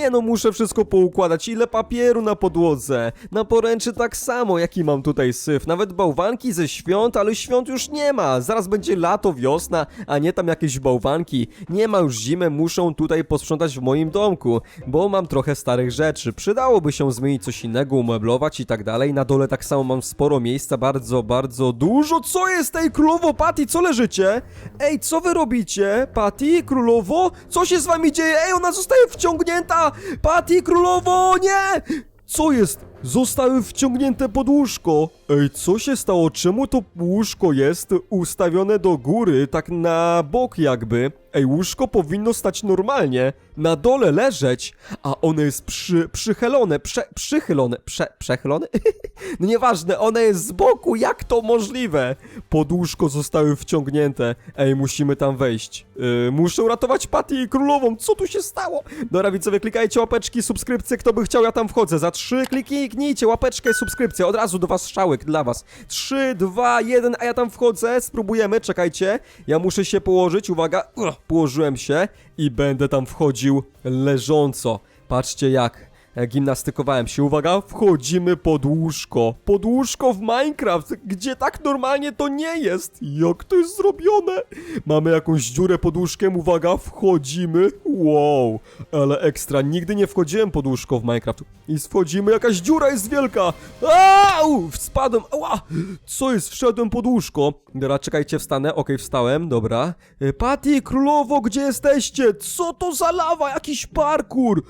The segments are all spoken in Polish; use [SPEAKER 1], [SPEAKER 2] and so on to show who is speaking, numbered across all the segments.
[SPEAKER 1] Nie no, muszę wszystko poukładać. Ile papieru na podłodze. Na poręczy tak samo, jaki mam tutaj syf. Nawet bałwanki ze świąt, ale świąt już nie ma. Zaraz będzie lato, wiosna, a nie tam jakieś bałwanki. Nie ma już zimy, muszą tutaj posprzątać w moim domku, bo mam trochę starych rzeczy. Przydałoby się zmienić coś innego, umeblować i tak dalej. Na dole tak samo mam sporo miejsca, bardzo, bardzo dużo. Co jest, ej, królowo Patty, co leżycie? Ej, co wy robicie? Patty, królowo? Co się z wami dzieje? Ej, ona zostaje wciągnięta! Patty, królowo, nie! Co jest? Zostały wciągnięte pod łóżko. Ej, co się stało? Czemu to łóżko jest ustawione do góry, tak na bok jakby? Ej, łóżko powinno stać normalnie, na dole leżeć, a one jest przy, przychylone, prze, przychylone, prze, przechylone? no nieważne, one jest z boku, jak to możliwe? Pod łóżko zostały wciągnięte. Ej, musimy tam wejść. Yy, muszę uratować Patty i królową, co tu się stało? Dobra, widzowie, klikajcie łapeczki, subskrypcje, kto by chciał, ja tam wchodzę. Za trzy kliknijcie łapeczkę, subskrypcję, od razu do was strzałek dla was. 3, 2, 1, a ja tam wchodzę, spróbujemy, czekajcie. Ja muszę się położyć, uwaga, Uch, położyłem się i będę tam wchodził leżąco. Patrzcie jak. E, Gimnastykowałem się, uwaga, wchodzimy pod łóżko. Pod łóżko w Minecraft, gdzie tak normalnie to nie jest. Jak to jest zrobione? Mamy jakąś dziurę pod łóżkiem, uwaga, wchodzimy. Wow, ale ekstra, nigdy nie wchodziłem pod łóżko w Minecraft. I wchodzimy, jakaś dziura jest wielka. Au! Spadłem, ała! Co jest? Wszedłem pod łóżko. Dobra, czekajcie, wstanę. Okej, wstałem, dobra. Y, Patty, królowo, gdzie jesteście? Co to za lawa? Jakiś parkour!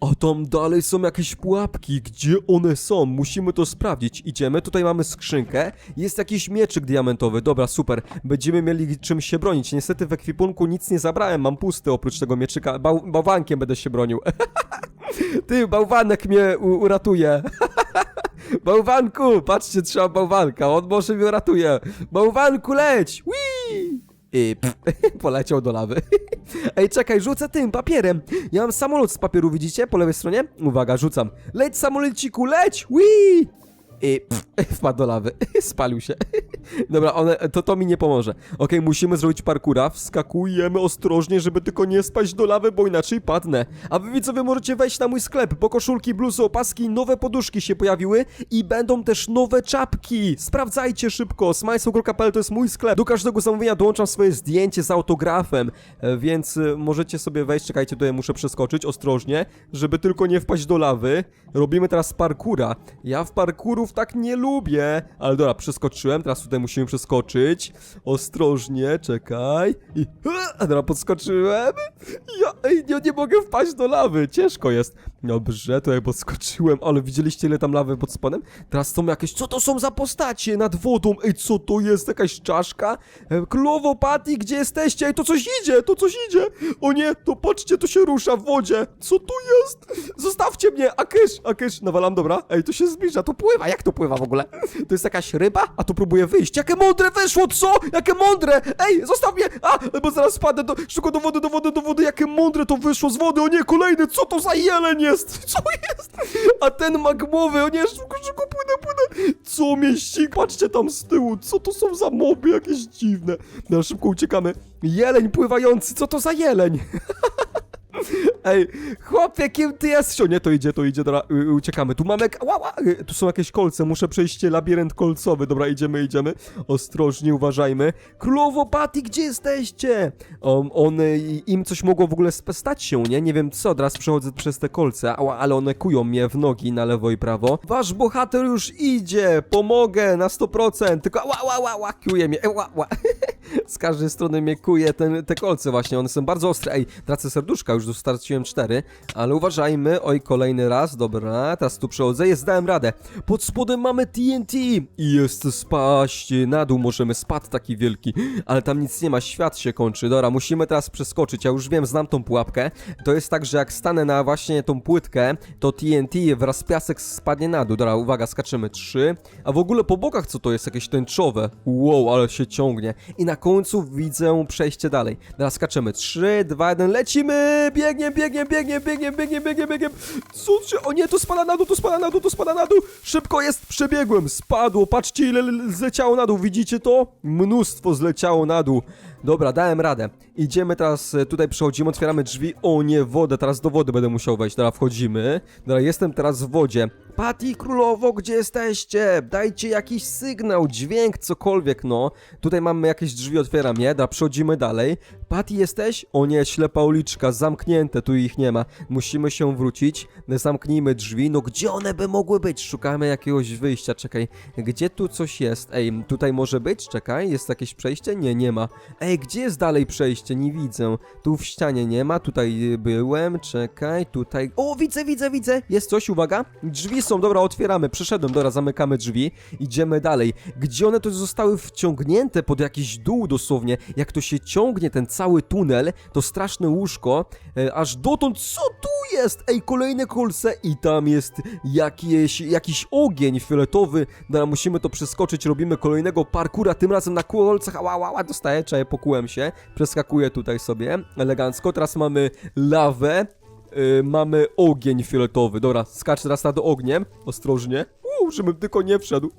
[SPEAKER 1] A tam dalej są jakieś pułapki. Gdzie one są? Musimy to sprawdzić. Idziemy, tutaj mamy skrzynkę. Jest jakiś mieczyk diamentowy. Dobra, super. Będziemy mieli czym się bronić. Niestety w ekwipunku nic nie zabrałem. Mam pusty oprócz tego mieczyka. Bał bałwankiem będę się bronił. Ty, bałwanek mnie uratuje. Bałwanku, patrzcie, trzeba bałwanka, on może mnie uratuje. Bałwanku, leć! Whee! I pff, poleciał do lawy. Ej, czekaj, rzucę tym papierem. Ja mam samolot z papieru, widzicie? Po lewej stronie? Uwaga, rzucam. Leć, samoleciku, leć! Whee! I pff, wpadł do lawy. Spalił się. Dobra, one, to to mi nie pomoże. Okej, musimy zrobić parkura. Wskakujemy ostrożnie, żeby tylko nie spaść do lawy, bo inaczej padnę. A wy widzowie możecie wejść na mój sklep, bo koszulki, bluzy, opaski, nowe poduszki się pojawiły i będą też nowe czapki. Sprawdzajcie szybko. smajsą.pl to jest mój sklep. Do każdego zamówienia dołączam swoje zdjęcie z autografem, e, więc e, możecie sobie wejść. Czekajcie, tutaj muszę przeskoczyć ostrożnie, żeby tylko nie wpaść do lawy. Robimy teraz parkura. Ja w parkurów tak nie lubię, ale dobra, przeskoczyłem. Teraz tutaj musimy przeskoczyć. Ostrożnie, czekaj. I... A, dobra, podskoczyłem. Ja nie, nie mogę wpaść do lawy. Ciężko jest. Dobrze, tutaj podskoczyłem, ale widzieliście ile tam lawy pod spodem? Teraz są jakieś... Co to są za postacie nad wodą? Ej, co to jest? Jakaś czaszka? E, Królowo Patty, gdzie jesteście? Ej, to coś idzie, to coś idzie. O nie, to patrzcie, to się rusza w wodzie. Co to jest? Zostawcie mnie, Akysz, Akysz, nawalam, dobra. Ej, to się zbliża, to pływa. Jak to pływa w ogóle? To jest jakaś ryba? A tu próbuje wyjść. Jakie mądre wyszło, co? Jakie mądre! Ej, zostaw mnie! A, bo zaraz spadnę do... Szybko do wody, do wody, do wody. Jakie mądre to wyszło z wody. O nie, kolejny, co to za jeleń? Co jest? A ten ma głowy, o nie, szybko, szybko, płynę, płynę. Co mieści? Patrzcie tam z tyłu, co to są za moby jakieś dziwne. No, szybko uciekamy. Jeleń pływający, co to za jeleń? Ej, chłopie, kim ty jesteś? O nie, to idzie, to idzie, dobra, y, y, uciekamy. Tu mamy, ła, ła, y, tu są jakieś kolce, muszę przejść labirynt kolcowy. Dobra, idziemy, idziemy. Ostrożnie, uważajmy. Królowo Patty, gdzie jesteście? Um, on, im coś mogło w ogóle stać się, nie? Nie wiem co, teraz przechodzę przez te kolce, ała, ale one kują mnie w nogi na lewo i prawo. Wasz bohater już idzie, pomogę na 100%, tylko ła, ła, ła, ła, kuje mnie, e, ła, ła. Z każdej strony mnie kuje ten, te kolce właśnie, one są bardzo ostre. Ej, tracę serduszka, już dostarczyłem cztery, ale uważajmy. Oj, kolejny raz, dobra, teraz tu przechodzę, jest, dałem radę. Pod spodem mamy TNT i jest spaść na dół, możemy, spadł taki wielki, ale tam nic nie ma, świat się kończy. Dobra, musimy teraz przeskoczyć, ja już wiem, znam tą pułapkę. To jest tak, że jak stanę na właśnie tą płytkę, to TNT wraz z piasek spadnie na dół. Dobra, uwaga, skaczymy, trzy. A w ogóle po bokach co to jest? Jakieś tęczowe. Wow, ale się ciągnie. I na końcu widzę przejście dalej. Teraz skaczemy. 3, 2, 1, lecimy! Biegnie, biegnie, biegnie, biegnie, biegnie, biegnie, biegnie. Co się... O nie, to spada na dół, to spada na dół, to spada na dół. Szybko jest, przebiegłem, spadło. Patrzcie ile zleciało na dół, widzicie to? Mnóstwo zleciało na dół. Dobra, dałem radę. Idziemy teraz, e, tutaj przechodzimy, otwieramy drzwi. O nie, wodę, teraz do wody będę musiał wejść. Dobra, wchodzimy. Dobra, jestem teraz w wodzie. Patty, królowo, gdzie jesteście? Dajcie jakiś sygnał, dźwięk, cokolwiek, no. Tutaj mamy jakieś drzwi, otwieram je. Dobra, przechodzimy dalej. Patty, jesteś? O nie, ślepa uliczka, zamknięte, tu ich nie ma. Musimy się wrócić. Zamknijmy drzwi. No gdzie one by mogły być? Szukamy jakiegoś wyjścia, czekaj. Gdzie tu coś jest? Ej, tutaj może być? Czekaj, jest jakieś przejście? Nie, nie ma. Ej, gdzie jest dalej przejście? Nie widzę. Tu w ścianie nie ma, tutaj byłem, czekaj, tutaj... O, widzę, widzę, widzę! Jest coś, uwaga. Drzwi są, dobra, otwieramy, przeszedłem, dobra, zamykamy drzwi. Idziemy dalej. Gdzie one tu zostały wciągnięte pod jakiś dół dosłownie? Jak to się ciągnie, ten cały tunel, to straszne łóżko, e, aż dotąd, co tu jest? Ej, kolejne kolce i tam jest jakieś, jakiś ogień fioletowy. Dobra, musimy to przeskoczyć, robimy kolejnego parkura, tym razem na kolcach, ała, ała, dostaję, czaję, pokułem się, przeskakuję tutaj sobie, elegancko, teraz mamy lawę, y, mamy ogień fioletowy, dobra, skacz teraz nad ogniem, ostrożnie, Żebym tylko nie wszedł,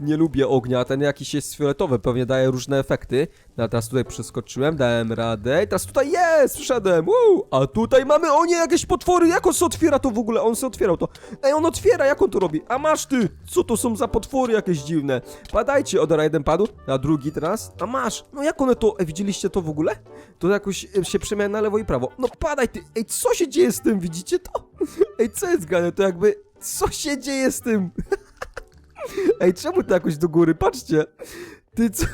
[SPEAKER 1] nie lubię ognia, ten jakiś jest fioletowy, pewnie daje różne efekty, no, teraz tutaj przeskoczyłem, dałem radę, i teraz tutaj jest, wszedłem, a tutaj mamy, o nie, jakieś potwory, jak on się otwiera to w ogóle, on się otwierał to, ej, on otwiera, jak on to robi, a masz ty, co to są za potwory jakieś dziwne, padajcie, o, dobra, jeden padł, a drugi teraz, a masz, no jak one to, ej, widzieliście to w ogóle? To jakoś e, się przemienia na lewo i prawo, no padaj ty, ej, co się dzieje z tym, widzicie to? Ej, co jest grane, to jakby, co się dzieje z tym? Ej, czemu to jakoś do góry? Patrzcie. Ty co?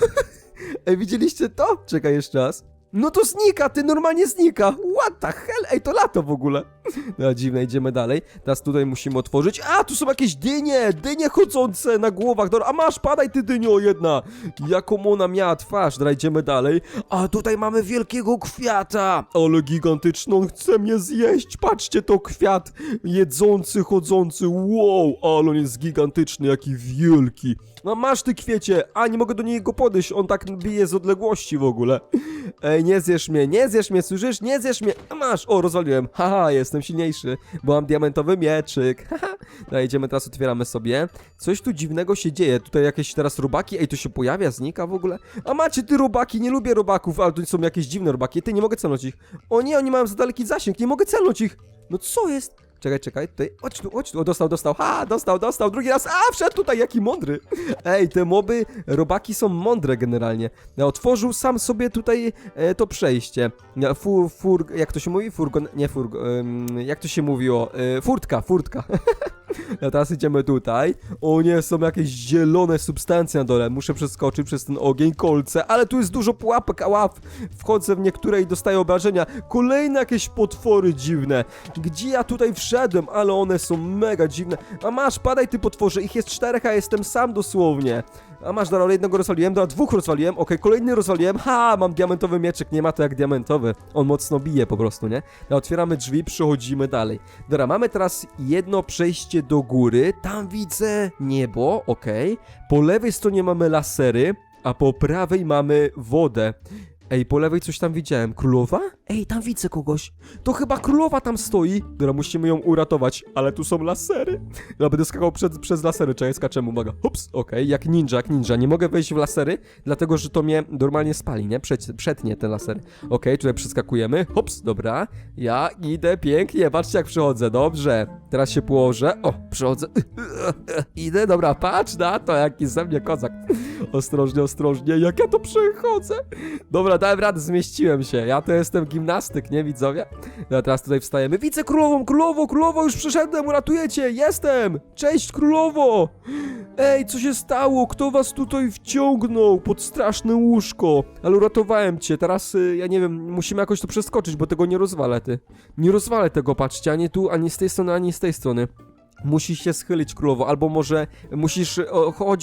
[SPEAKER 1] Ej, widzieliście to? Czekaj jeszcze raz. No to znika, ty normalnie znika. What the hell? Ej, to lato w ogóle. No dziwne, idziemy dalej. Teraz tutaj musimy otworzyć. A, tu są jakieś dynie, dynie chodzące na głowach. Dobra, a masz, padaj ty dynio jedna. Jaką ona miała twarz. Dobra, idziemy dalej. A tutaj mamy wielkiego kwiata. Ale gigantyczny, on chce mnie zjeść. Patrzcie, to kwiat jedzący, chodzący. Wow, ale on jest gigantyczny, jaki wielki. No masz ty kwiecie, a nie mogę do niego podejść, on tak bije z odległości w ogóle. Ej, nie zjesz mnie, nie zjesz mnie, słyszysz? Nie zjesz mnie, a masz, o, rozwaliłem, haha, jestem silniejszy, bo mam diamentowy mieczyk, haha. No idziemy teraz, otwieramy sobie. Coś tu dziwnego się dzieje, tutaj jakieś teraz robaki, ej, to się pojawia, znika w ogóle. A macie ty robaki, nie lubię robaków, ale to są jakieś dziwne robaki, ty, nie mogę celnąć ich. O nie, oni mają za daleki zasięg, nie mogę celnąć ich. No co jest? Czekaj, czekaj, tutaj, chodź tu, chodź tu, o, dostał, dostał, ha, dostał, dostał, drugi raz, a, wszedł tutaj, jaki mądry. Ej, te moby, robaki są mądre generalnie. No, Otworzył sam sobie tutaj e, to przejście. No, Fu, fur, jak to się mówi? Furgon, nie furgo, ym, jak to się mówiło? E, furtka, furtka. No teraz idziemy tutaj. O nie, są jakieś zielone substancje na dole. Muszę przeskoczyć przez ten ogień, kolce, ale tu jest dużo pułapek, a łap. Wchodzę w niektóre i dostaję obrażenia. Kolejne jakieś potwory dziwne. Gdzie ja tutaj wszedłem? Ale one są mega dziwne. A masz, padaj ty potworze. Ich jest czterech, a jestem sam dosłownie. A masz, dobra, jednego rozwaliłem, dobra, dwóch rozwaliłem, okej, kolejny rozwaliłem, ha, mam diamentowy mieczyk, nie ma to jak diamentowy, on mocno bije po prostu, nie? No, otwieramy drzwi, przechodzimy dalej. Dobra, mamy teraz jedno przejście do góry, tam widzę niebo, okej, po lewej stronie mamy lasery, a po prawej mamy wodę. Ej, po lewej coś tam widziałem. Królowa? Ej, tam widzę kogoś. To chyba królowa tam stoi. Dobra, musimy ją uratować. Ale tu są lasery. Ja będę skakał przed, przez lasery. Czekaj, skaczemy, uwaga. Ups, okej, jak ninja, jak ninja. Nie mogę wejść w lasery, dlatego że to mnie normalnie spali, nie? Przeć, przetnie te lasery. Okej, tutaj przeskakujemy. Hops, dobra. Ja idę pięknie. Patrzcie, jak przychodzę. Dobrze. Teraz się położę. O, przychodzę. Idę, dobra, patrz na to, jaki ze mnie kozak. Ostrożnie, ostrożnie. Jak ja to przechodzę. Dobra, dałem radę, zmieściłem się. Ja to jestem gimnastyk, nie widzowie? No teraz tutaj wstajemy. Widzę królową, królowo, królowo, już przyszedłem, uratujecie, jestem! Cześć, królowo! Ej, co się stało? Kto was tutaj wciągnął pod straszne łóżko? Ale uratowałem cię, teraz, y, ja nie wiem, musimy jakoś to przeskoczyć, bo tego nie rozwalę, ty. Nie rozwalę tego, patrzcie, ani tu, ani z tej strony, ani z tej strony. Musisz się schylić królowo, albo może musisz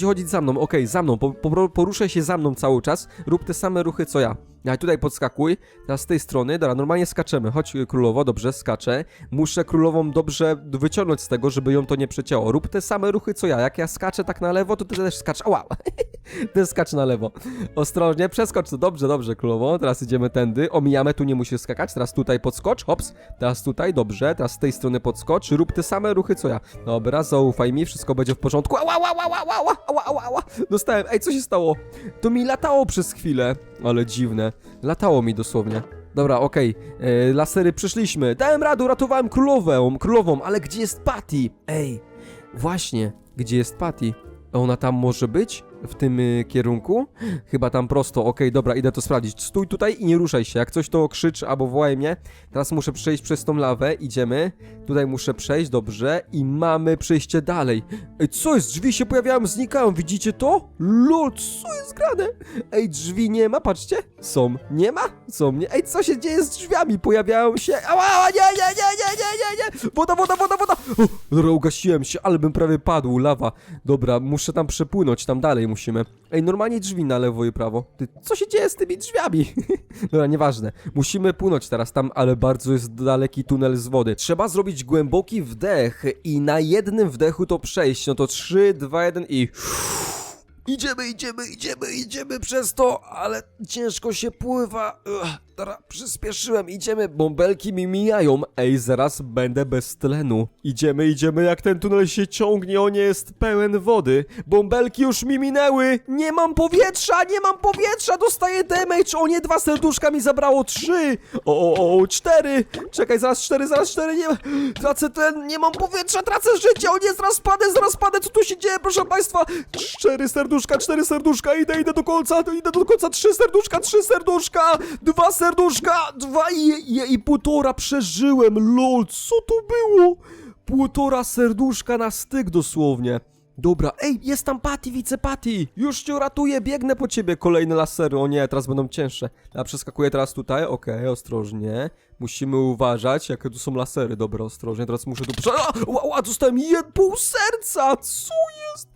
[SPEAKER 1] chodzić za mną, okej, za mną, po, po, poruszaj się za mną cały czas, rób te same ruchy co ja. A tutaj podskakuj, teraz z tej strony, dobra, normalnie skaczemy, chodź y, królowo, dobrze, skaczę. Muszę królową dobrze wyciągnąć z tego, żeby ją to nie przecięło. Rób te same ruchy co ja, jak ja skaczę tak na lewo, to ty też skacz, ała, ty skacz na lewo. Ostrożnie, przeskocz to, dobrze, dobrze królowo, teraz idziemy tędy, omijamy, tu nie musisz skakać, teraz tutaj podskocz, hops, teraz tutaj, dobrze, teraz z tej strony podskocz, rób te same ruchy co ja. Dobra, zaufaj mi, wszystko będzie w porządku, ała, ała, ała, ała, ała, ała, ała, dostałem, ej, co się stało? To mi latało przez chwilę, ale dziwne. Latało mi dosłownie. Dobra, okej. e, Lasery przyszliśmy. Dałem radę, uratowałem królową, królową, ale gdzie jest Patty? Ej, właśnie, gdzie jest Patty? Ona tam może być? W tym y, kierunku? Chyba tam prosto, okej, dobra, idę to sprawdzić. Stój tutaj i nie ruszaj się, jak coś to krzycz albo wołaj mnie. Teraz muszę przejść przez tą lawę, idziemy. Tutaj muszę przejść, dobrze, i mamy przejście dalej. Ej, co jest? Drzwi się pojawiają, znikają, widzicie to? Lol, co jest grane? Ej, drzwi nie ma, patrzcie. Są, nie ma? Są, nie. Ej, co się dzieje z drzwiami? Pojawiają się... Ała, ała, nie, nie, nie, nie, nie, nie, nie. Woda, woda, woda, woda. O, ugasiłem się, ale bym prawie padł, lawa. Dobra, muszę tam przepłynąć, tam dalej musimy. Ej, normalnie drzwi na lewo i prawo. Ty, co się dzieje z tymi drzwiami? Dobra, nieważne. Musimy płynąć teraz tam, ale bardzo jest daleki tunel z wody. Trzeba zrobić głęboki wdech i na jednym wdechu to przejść. No to 3, 2, 1 i... Idziemy, idziemy, idziemy, idziemy przez to, ale ciężko się pływa. Ugh, dobra, przyspieszyłem, idziemy, bąbelki mi mijają. Ej, zaraz będę bez tlenu. Idziemy, idziemy, jak ten tunel się ciągnie, on jest pełen wody. Bąbelki już mi minęły. Nie mam powietrza, nie mam powietrza, dostaję damage. O nie, dwa serduszka mi zabrało, trzy. O, o, o, cztery. Czekaj, zaraz cztery, zaraz cztery, nie Tracę ten, nie mam powietrza, tracę życie. O nie, zaraz padę, zaraz padę, co tu się dzieje, proszę państwa. Cztery serduszka, cztery serduszka, idę, idę do końca, idę do końca, trzy serduszka, trzy serduszka, dwa serduszka, dwa i, i, i półtora przeżyłem, lol, co to było? Półtora serduszka na styk dosłownie. Dobra, ej, jest tam Patty, widzę Patty! Już cię ratuję, biegnę po ciebie, kolejne lasery, o nie, teraz będą cięższe. Ja przeskakuję teraz tutaj, okej, ostrożnie. Musimy uważać, jakie tu są lasery, dobra, ostrożnie, teraz muszę tu... A! Ła, ła, dostałem jed... pół serca, co jest?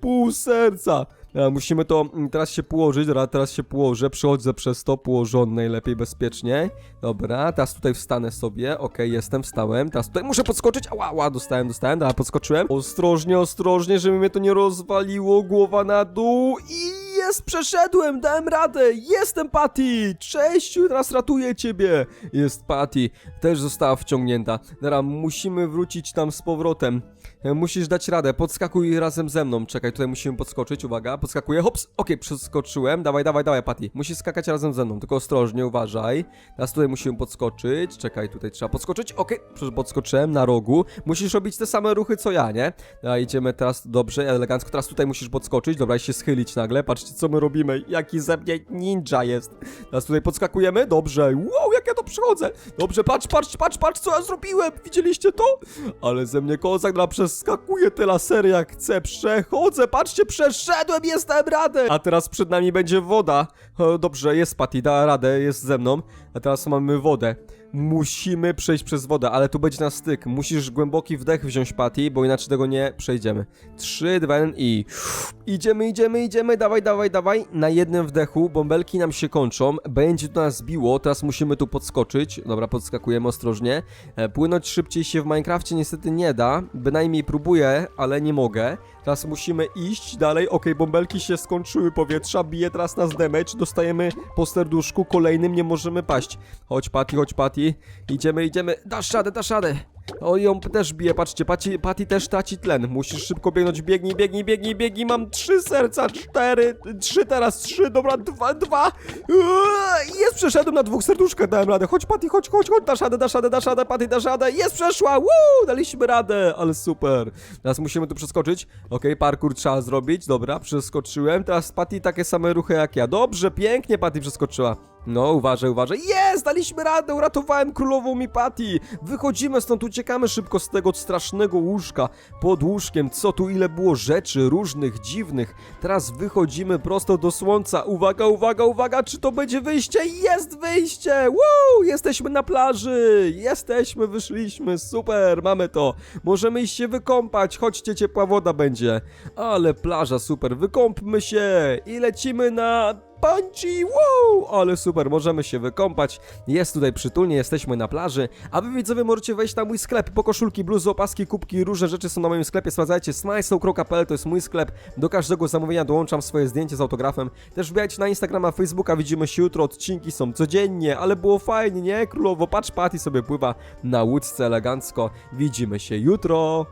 [SPEAKER 1] Pół serca. E, musimy to mm, teraz się położyć, dobra, teraz się położę, przechodzę przez to, położony najlepiej, bezpiecznie. Dobra, teraz tutaj wstanę sobie, okej, jestem, wstałem, teraz tutaj muszę podskoczyć, ała, ała, dostałem, dostałem, dobra, podskoczyłem. Ostrożnie, ostrożnie, żeby mnie to nie rozwaliło, głowa na dół i jest, przeszedłem, dałem radę, jestem Patty, cześć, teraz ratuję ciebie. Jest Patty, też została wciągnięta. Dobra, musimy wrócić tam z powrotem. E, Musisz dać radę, podskakuj razem ze mną. Czekaj, tutaj musimy podskoczyć, uwaga, podskakuję, hops, okej, przeskoczyłem, dawaj, dawaj, dawaj, Patty. Musisz skakać razem ze mną, tylko ostrożnie, uważaj. Teraz tutaj musimy podskoczyć, czekaj, tutaj trzeba podskoczyć, okej, okay. podskoczyłem na rogu. Musisz robić te same ruchy co ja, nie? Dobra, idziemy teraz, dobrze, elegancko, teraz tutaj musisz podskoczyć, dobra, i się schylić nagle, patrzcie co my robimy, jaki ze mnie ninja jest. Teraz tutaj podskakujemy, dobrze, wow, jak ja to przychodzę. Dobrze, patrz, patrz, patrz, patrz, co ja zrobiłem, widzieliście to? Ale ze mnie kozak, dobra, przeskakuję te lasery jak chcę, przechodzę, patrzcie, przeszedłem, jestem radę. A teraz przed nami będzie woda. Dobrze, jest Patty, dała radę, jest ze mną. A teraz mamy wodę. Musimy przejść przez wodę, ale tu będzie na styk. Musisz głęboki wdech wziąć, Patty, bo inaczej tego nie przejdziemy. 3, 2, 1 i... Idziemy, idziemy, idziemy, dawaj, dawaj, dawaj. Na jednym wdechu, bąbelki nam się kończą. Będzie to nas biło, teraz musimy tu podskoczyć. Dobra, podskakujemy ostrożnie. E, Płynąć szybciej się w Minecrafcie niestety nie da. Bynajmniej próbuję, ale nie mogę. Teraz musimy iść dalej. Okej, bąbelki się skończyły powietrza. Bije teraz nas damage. Dostajemy po serduszku. Kolejnym nie możemy paść. Chodź, Patty, chodź, Patty. Idziemy, idziemy. Dasz radę, dasz radę. O, ją też bije, patrzcie, Patty, Patty też traci tlen. Musisz szybko biegnąć, biegnij, biegnij, biegnij, biegnij. Mam trzy serca, cztery, trzy teraz, trzy, dobra, dwa, dwa. Jest, przeszedłem na dwóch serduszkach, dałem radę. Chodź, Patty, chodź, chodź, chodź, dasz radę, dasz radę, dasz radę, Patty, dasz radę. Jest, przeszła, Woo! daliśmy radę, ale super. Teraz musimy tu przeskoczyć. Okej, parkour trzeba zrobić, dobra, przeskoczyłem. Teraz Patty takie same ruchy jak ja. Dobrze, pięknie Patty przeskoczyła. No, uważaj, uważaj. Jest! Daliśmy radę! Uratowałem królową mi Patty! Wychodzimy stąd, uciekamy szybko z tego strasznego łóżka. Pod łóżkiem, co tu ile było rzeczy różnych, dziwnych. Teraz wychodzimy prosto do słońca. Uwaga, uwaga, uwaga! Czy to będzie wyjście? Jest wyjście! Woo! Jesteśmy na plaży! Jesteśmy, wyszliśmy, super, mamy to. Możemy iść się wykąpać, chodźcie, ciepła woda będzie. Ale plaża, super, wykąpmy się i lecimy na bungee, wow! Ale super, możemy się wykąpać. Jest tutaj przytulnie, jesteśmy na plaży. A wy widzowie możecie wejść na mój sklep po koszulki, bluzy, opaski, kubki, różne rzeczy są na moim sklepie. Sprawdzajcie, smajslow.pl to jest mój sklep. Do każdego zamówienia dołączam swoje zdjęcie z autografem. Też wbijajcie na Instagrama, Facebooka, widzimy się jutro. Odcinki są codziennie, ale było fajnie, nie? Królowo, patrz, Patty sobie pływa na łódce elegancko. Widzimy się jutro.